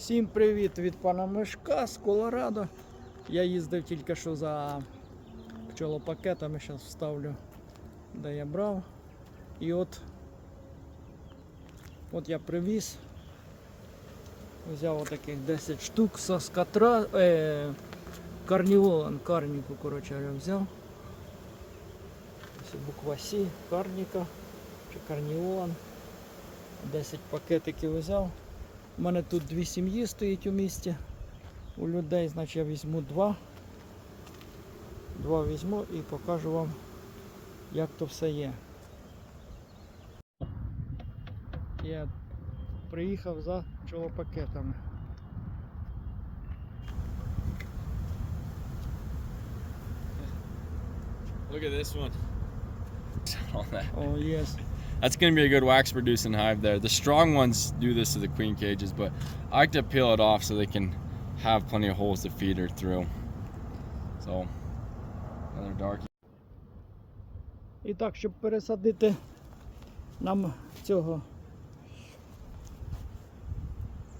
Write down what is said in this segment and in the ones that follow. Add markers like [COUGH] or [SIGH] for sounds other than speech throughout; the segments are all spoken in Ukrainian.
Всім привіт від пана Мишка з Колорадо. Я їздив тільки що за пчолопакетами, зараз вставлю, де я брав. І от, от я привіз. Взяв отаких 10 штук соскатра, е, карніволан, карніку, коротше говоря, взяв. Ось буква Сі, карніка чи карніволан. 10 пакетиків взяв. У мене тут дві сім'ї стоїть у місті. У людей, значить я візьму два. Два візьму і покажу вам, як то все є. Я приїхав за пчолопакетами. Look at this one. All that. О, є. That's going to be a good wax producing hive there. The strong ones do this to the queen cages, but I like to peel it off so they can have plenty of holes to feed her through. So, another dark. І так, щоб пересадити нам цього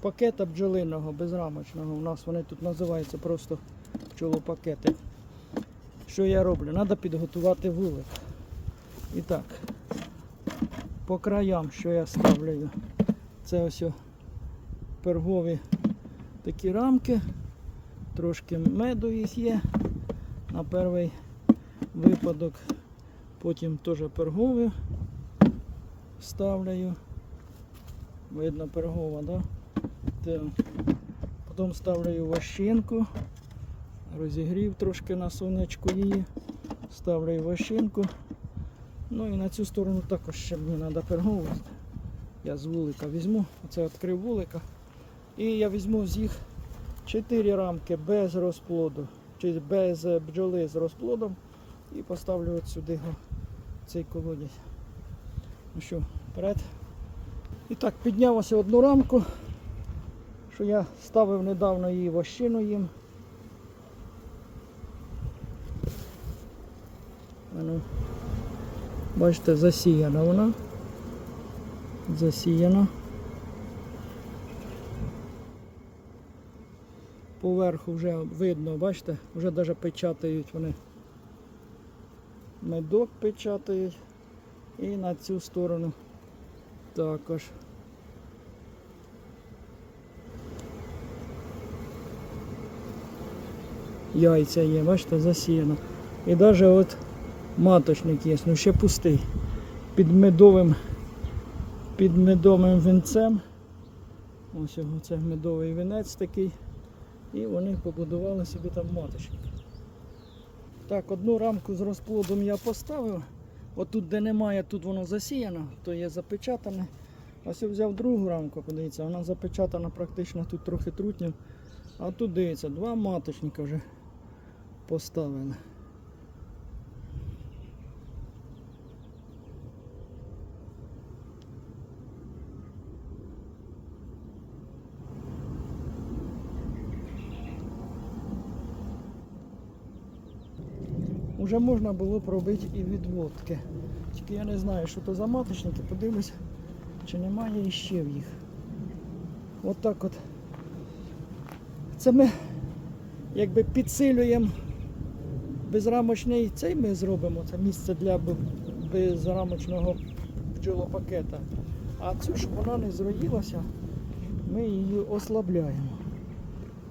пакета бджолиного безрамочного, у нас вони тут називаються просто пчолопакети. Що я роблю? Треба підготувати вулик. І так, по краям, що я ставлю, це ось пергові такі рамки, трошки меду їх є на перший випадок. Потім теж пергові ставляю. Видно пергова, да? Так. Потім ставляю ващинку. Розігрів трошки на сонечку її. Ставляю ващинку. Ну і на цю сторону також ще мені треба пергову. Я з вулика візьму. Оце відкрив вулика. І я візьму з їх 4 рамки без розплоду. Чи без бджоли з розплодом. І поставлю от сюди цей колодязь. Ну що, вперед. І так, піднялося одну рамку, що я ставив недавно її вощину їм. Ану, бачите, засіяна вона. Засіяна. Поверху вже видно, бачите, вже навіть печатають вони медок печатають. І на цю сторону також. Яйця є, бачите, засіяно. І навіть от маточник є, ну ще пустий. Під медовим, під медовим вінцем. Ось його це медовий вінець такий. І вони побудували собі там маточник. Так, одну рамку з розплодом я поставив. Отут, де немає, тут воно засіяно, то є запечатане. Ось я взяв другу рамку, подивіться, вона запечатана практично тут трохи трутнів. А тут дивіться, два маточника вже поставили. Уже можна було б робити і відводки. Тільки я не знаю, що то за маточники, подивлюсь, чи немає іще в їх. От так от. Це ми якби підсилюємо безрамочний цей ми зробимо. Це місце для безрамочного бджолопакета. А цю, щоб вона не зроїлася, ми її ослабляємо.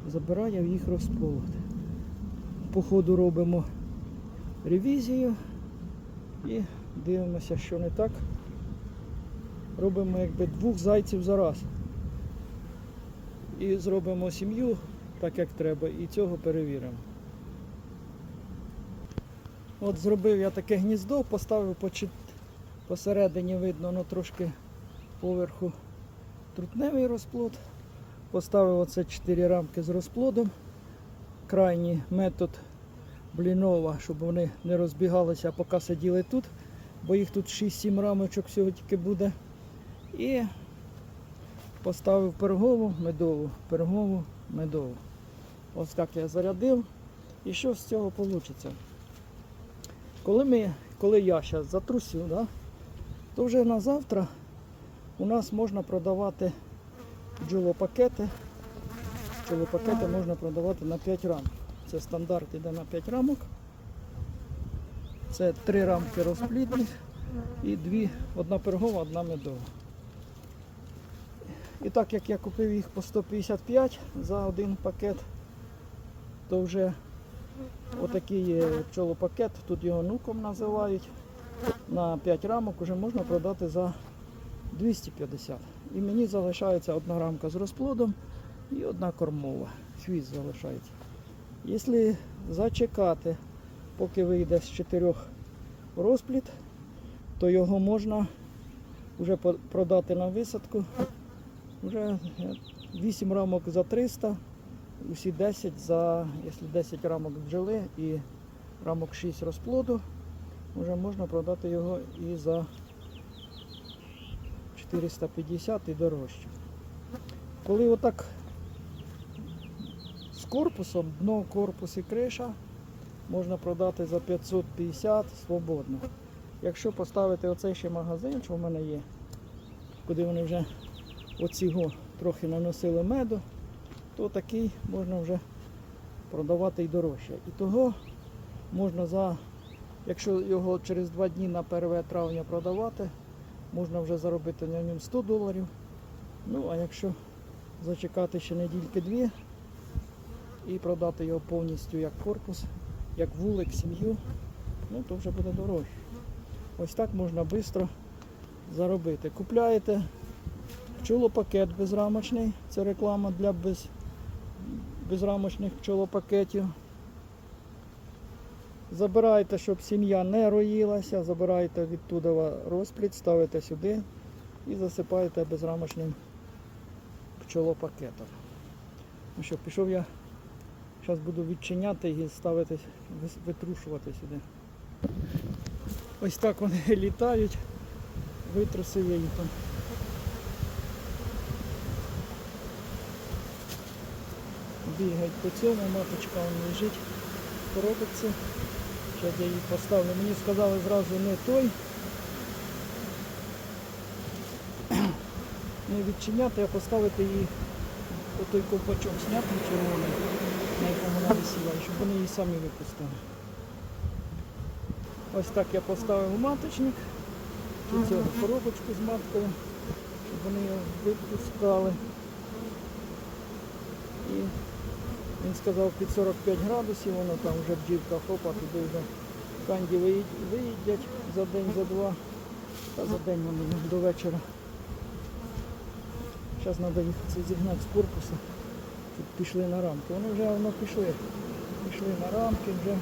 Забираємо їх розплод. По ходу робимо ревізію і дивимося, що не так. Робимо якби двох зайців за раз. І зробимо сім'ю так, як треба, і цього перевіримо. От зробив я таке гніздо, поставив по посередині видно, воно трошки поверху трутневий розплод. Поставив оце 4 рамки з розплодом. Крайній метод блінова, щоб вони не розбігалися, а поки сиділи тут, бо їх тут 6-7 рамочок всього тільки буде. І поставив пергову, медову, пергову, медову. Ось так я зарядив. І що з цього вийде? Коли, ми, коли я зараз затрусю, да, то вже на завтра у нас можна продавати бджолопакети пчолопакети можна продавати на 5 рамок. Це стандарт іде на 5 рамок. Це 3 рамки розплідних і дві, одна пергова, одна медова. І так як я купив їх по 155 за один пакет, то вже отакий пчолопакет, тут його нуком називають. На 5 рамок вже можна продати за 250. І мені залишається одна рамка з розплодом і одна кормова. Хвіст залишається. Якщо зачекати, поки вийде з 4 розплід, то його можна вже продати на висадку. Вже 8 рамок за 300, усі 10 за, якщо 10 рамок бджоли і рамок 6 розплоду, вже можна продати його і за 450 і дорожче. Коли отак корпусом, дно корпус і криша, можна продати за 550 свободно. Якщо поставити оцей ще магазин, що в мене є, куди вони вже оцього трохи наносили меду, то такий можна вже продавати і дорожче. І того можна за, якщо його через два дні на 1 травня продавати, можна вже заробити на ньому 100 доларів. Ну, а якщо зачекати ще недільки-дві і продати його повністю як корпус, як вулик, сім'ю, ну то вже буде дорожче. Ось так можна швидко заробити. Купляєте пчолопакет безрамочний, це реклама для без, безрамочних пчолопакетів. Забираєте, щоб сім'я не роїлася, забираєте відтуда розплід, ставите сюди і засипаєте безрамочним пчолопакетом. Ну що, пішов я, зараз буду відчиняти і ставити, витрушувати сюди. Ось так вони [LAUGHS] літають, витрусив я їх там. Бігають по цьому, маточка вон лежить коробці. Зараз я її поставлю. Мені сказали зразу не той. [CLEARS THROAT] Не відчиняти, а поставити її отой ковпачок зняти червоний, і щоб вони її самі випустили. Ось так я поставив маточник, до цього коробочку з маткою, щоб вони його випускали. І він сказав під 45 градусів, воно там вже бджілка хопа, туди вже канді виїдять за день, за два, та за день вони до вечора. Зараз треба їх зігнати з корпусу, пішли на рамки. Вони вже воно пішли. Пішли на рамки, вже,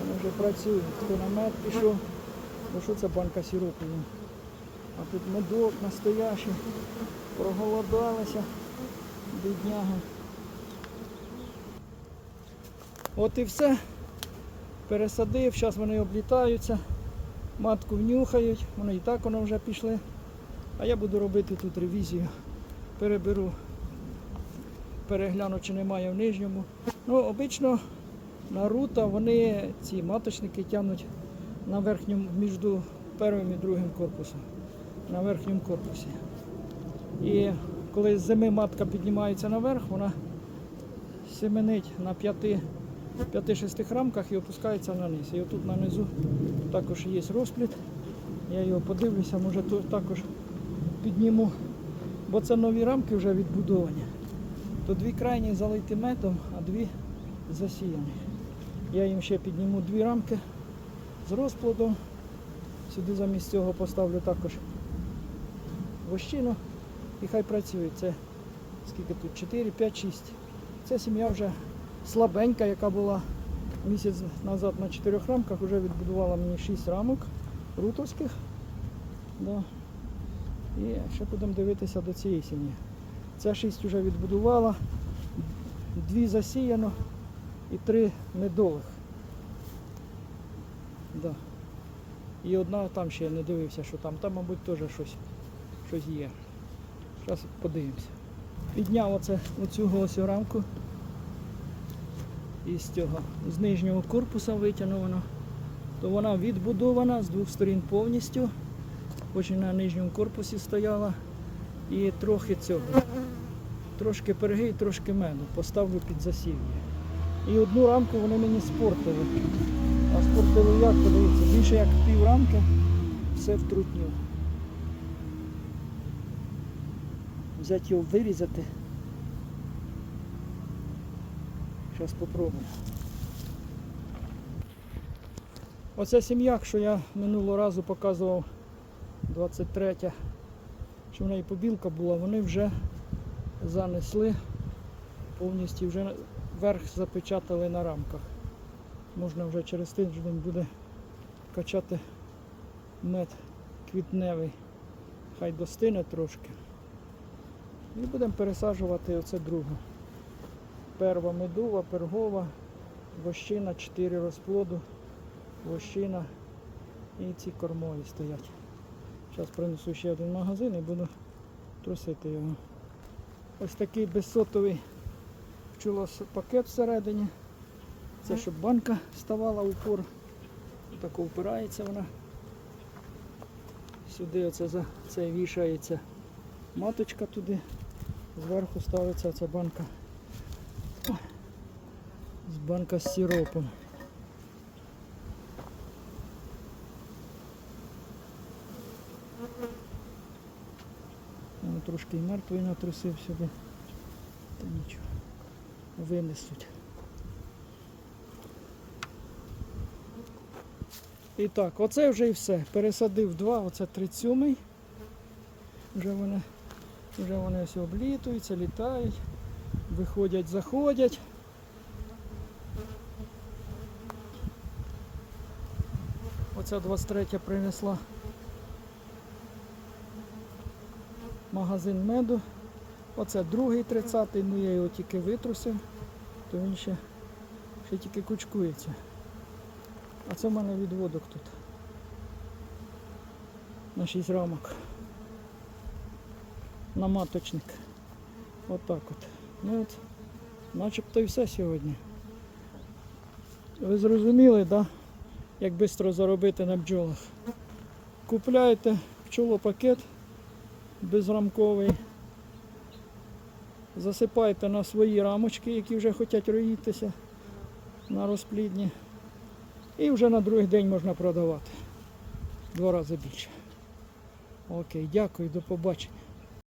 вони вже працюють. Хто на мед пішов, бо що це банка сиропу? є? А тут медок настоящий, проголодалися, бідняга. От і все. Пересадив, зараз вони облітаються, матку внюхають, вони і так воно вже пішли. А я буду робити тут ревізію. Переберу, перегляну, чи немає в нижньому. Ну, обично на рута вони ці маточники тягнуть на верхньому, між першим і другим корпусом. На верхньому корпусі. І коли з зими матка піднімається наверх, вона семенить на п'яти 5-6 рамках і опускається вниз. І отут на низу також є розплід. Я його подивлюся, може також підніму, бо це нові рамки вже відбудовані. То дві крайні залиті медом, а дві засіяні. Я їм ще підніму дві рамки з розплодом. Сюди замість цього поставлю також вощину і хай працює. Це скільки тут? 4, 5, 6. Це сім'я вже слабенька, яка була місяць назад на чотирьох рамках, вже відбудувала мені 6 рамок рутовських. Да. І ще будемо дивитися до цієї сім'ї. Ця 6 вже відбудувала, дві засіяно і три медових. Да. І одна там ще не дивився, що там. Там, мабуть, теж щось, щось є. Зараз подивимося. Підняв оце оцю ось рамку із цього, з нижнього корпуса витягнуло. То вона відбудована з двох сторін повністю. Хоч на нижньому корпусі стояла. І трохи цього. трошки перги і трошки меду. Поставлю під засів'я. І одну рамку вони мені спортили. А спортили як, подивіться, більше як пів рамки, все в трутню. Взяти його вирізати. Зараз спробуємо. Оця сім'я, що я минулого разу показував 23, що в неї побілка була, вони вже занесли, повністю вже верх запечатали на рамках. Можна вже через тиждень буде качати мед квітневий. Хай достине трошки. І будемо пересаджувати оце другу. Перва медова, пергова, вощина, 4 розплоду, вощина і ці кормові стоять. Зараз принесу ще один магазин і буду трусити його. Ось такий безсотовий пчолопакет всередині. Це щоб банка ставала в упор. Так впирається вона. Сюди оце за це вішається маточка туди. Зверху ставиться ця банка. З банка з сиропом. Ну, Трошки і натрусив сюди. Та нічого. Винесуть. І так, оце вже і все. Пересадив два, оце 37-й. Вже вони, вже вони ось облітуються, літають, виходять, заходять. Оця 23 принесла магазин меду. Оце другий 30-й, ну я його тільки витрусив, то він ще, ще тільки кучкується. А це в мене відводок тут. На 6 рамок. На маточник. Отак от. Ну от, начебто і все сьогодні. Ви зрозуміли, да? як швидко заробити на бджолах. Купляєте пчолопакет безрамковий. Засипайте на свої рамочки, які вже хочуть роїтися на розплідні. І вже на другий день можна продавати. Два рази більше. Окей, дякую, до побачення.